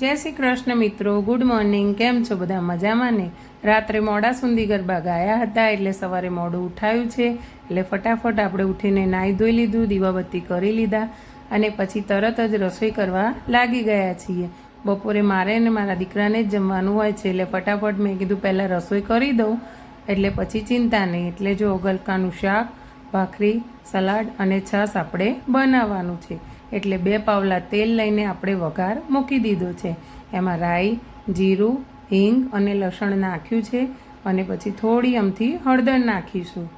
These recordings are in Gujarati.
જય શ્રી કૃષ્ણ મિત્રો ગુડ મોર્નિંગ કેમ છો બધા? મજામાં ને? રાત્રે મોડા સુધી ગરબા ગાયા હતા એટલે સવારે મોડું ઉઠાયું છે. એટલે ફટાફટ આપણે ઉઠીને નાહી ધોઈ લીધું, દીવાબત્તી કરી લીધા અને પછી તરત જ રસોઈ કરવા લાગી ગયા છીએ. બપોરે મારે ને મારા દીકરાને જ જમવાનું હોય છે એટલે ફટાફટ મેં કીધું પહેલાં રસોઈ કરી દઉં. એટલે પછી ચિંતા નહીં. એટલે જો ગલકાનું શાક, ભાખરી, સલાડ અને છાશ આપણે બનાવવાનું છે. એટલે બે પાવલા તેલ લઈને આપણે વઘાર મૂકી દીધો છે. એમાં રાઈ, જીરું, હિંગ અને લસણ નાખ્યું છે અને પછી થોડી અમથી હળદર નાખીશું.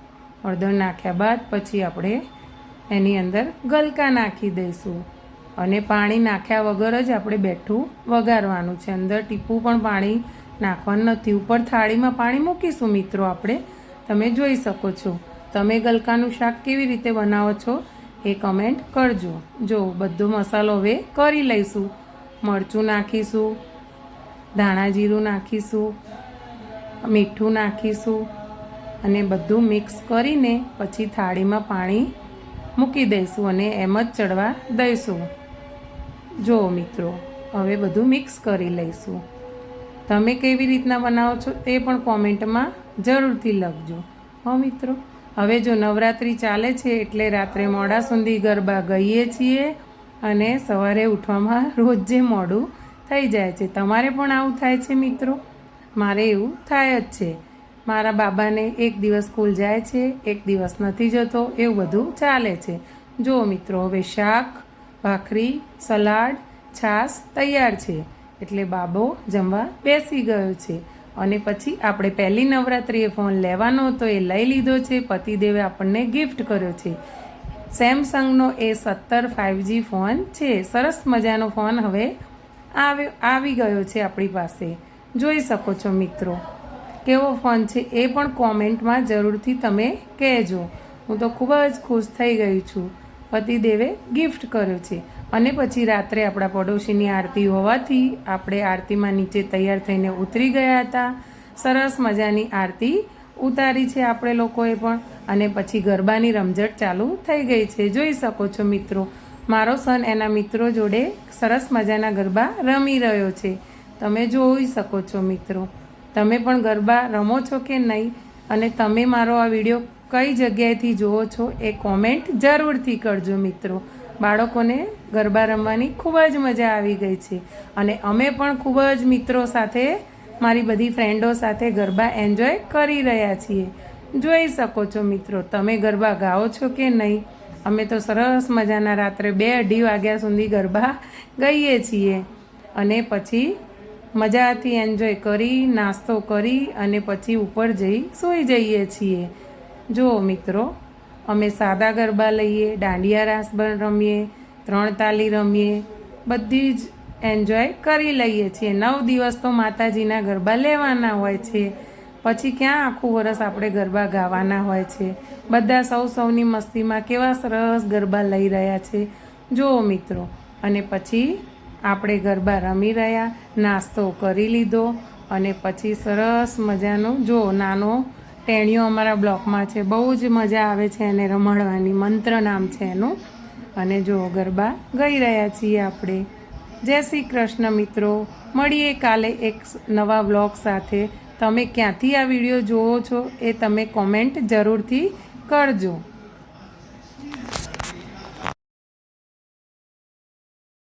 હળદર નાખ્યા બાદ પછી આપણે એની અંદર ગલકા નાખી દઈશું. અને પાણી નાખ્યા વગર જ આપણે બેઠું વઘારવાનું છે. અંદર ટીપું પણ પાણી નાખવાનું નથી. ઉપર થાળીમાં પાણી મૂકીશું મિત્રો આપણે. તમે જોઈ શકો છો. તમે ગલકાનું શાક કેવી રીતે બનાવો છો એ કમેન્ટ કરજો. જો બધો મસાલો હવે કરી લઈશું. મરચું નાખીશું, ધાણા જીરું નાખીશું, મીઠું નાખીશું અને બધું મિક્સ કરીને પછી થાળીમાં પાણી મૂકી દઈશું અને એમ જ ચડવા દઈશું. જો મિત્રો, હવે બધું મિક્સ કરી લઈશું. તમે કેવી રીતના બનાવો છો તે પણ કોમેન્ટમાં જરૂરથી લખજો. હો મિત્રો હવે જો નવરાત્રિ ચાલે છે એટલે રાત્રે મોડા સુધી ગરબા ગઈએ છીએ અને સવારે ઉઠવામાં રોજ જે મોડું થઈ જાય છે. તમારે પણ આવું થાય છે મિત્રો? મારે એવું થાય જ છે. મારા બાબાને એક દિવસ સ્કૂલ જાય છે, એક દિવસ નથી જતો, એવું બધું ચાલે છે. જો મિત્રો, હવે શાક, ભાખરી, સલાડ, છાશ તૈયાર છે. એટલે બાબો જમવા બેસી ગયો છે. અને પછી આપણે પહેલી નવરાત્રિએ ફોન લેવાનો હતો, એ લઈ લીધો છે. પતિદેવે આપણને ગિફ્ટ કર્યો છે. સેમસંગનો એ સત્તર ફાઇવજી ફોન છે. સરસ મજાનો ફોન હવે આવી આવી ગયો છે આપણી પાસે. જોઈ શકો છો મિત્રો, કેવો ફોન છે એ પણ કોમેન્ટમાં જરૂરથી તમે કહેજો. હું તો ખૂબ જ ખુશ થઈ ગઈ છું. પતિદેવે ગિફ્ટ કર્યો છે. અને પછી રાત્રે આપણા પડોશીની આરતી હોવાથી આપણે આરતીમાં નીચે તૈયાર થઈને ઉતરી ગયા હતા. સરસ મજાની આરતી ઉતારી છે આપણે લોકોએ પણ. અને પછી ગરબાની રમઝટ ચાલુ થઈ ગઈ છે. જોઈ શકો છો મિત્રો, મારો સન એના મિત્રો જોડે સરસ મજાના ગરબા રમી રહ્યો છે. તમે જોઈ શકો છો મિત્રો, તમે પણ ગરબા રમો છો કે નહીં? અને તમે મારો આ વીડિયો કઈ જગ્યાએથી જુઓ છો એ કોમેન્ટ જરૂરથી કરજો મિત્રો. બાળકોને ગરબા રમવાની ખૂબ જ મજા આવી ગઈ છે. અને અમે પણ ખૂબ જ મિત્રો સાથે, મારી બધી ફ્રેન્ડો સાથે ગરબા એન્જોય કરી રહ્યા છીએ. જોઈ શકો છો મિત્રો, તમે ગરબા ગાઓ છો કે નહીં? અમે તો સરસ મજાના રાત્રે બે અઢી વાગ્યા સુધી ગરબા ગઈએ છીએ. અને પછી મજાથી એન્જોય કરી, નાસ્તો કરી અને પછી ઉપર જઈ સૂઈ જઈએ છીએ. જો મિત્રો, અમે સાદા ગરબા લઈએ દાંડિયા રાસ રમીએ, ત્રણ તાલી રમીએ, બધી જ એન્જોય કરી લઈએ છીએ. નવ દિવસ તો માતાજીના ગરબા લેવાના હોય છે. પછી ક્યાં આખું વરસ આપણે ગરબા ગાવાના હોય છે? બધા સૌ સૌની મસ્તીમાં કેવા સરસ ગરબા લઈ રહ્યા છે. જુઓ મિત્રો, અને પછી આપણે ગરબા રમી રહ્યા, નાસ્તો કરી લીધો, અને પછી સરસ મજાનો, જો નાનો ટેણીઓ અમારા બ્લોકમાં છે. બહુ જ મજા આવે છે એને રમાડવાની. મંત્ર નામ છે એનું. અને જો ગરબા ગઈ રહ્યા છીએ આપણે. જય શ્રી કૃષ્ણ મિત્રો. મળીએ કાલે એક નવા બ્લોગ સાથે. તમે ક્યાંથી આ વીડિયો જુઓ છો એ તમે કોમેન્ટ જરૂરથી કરજો.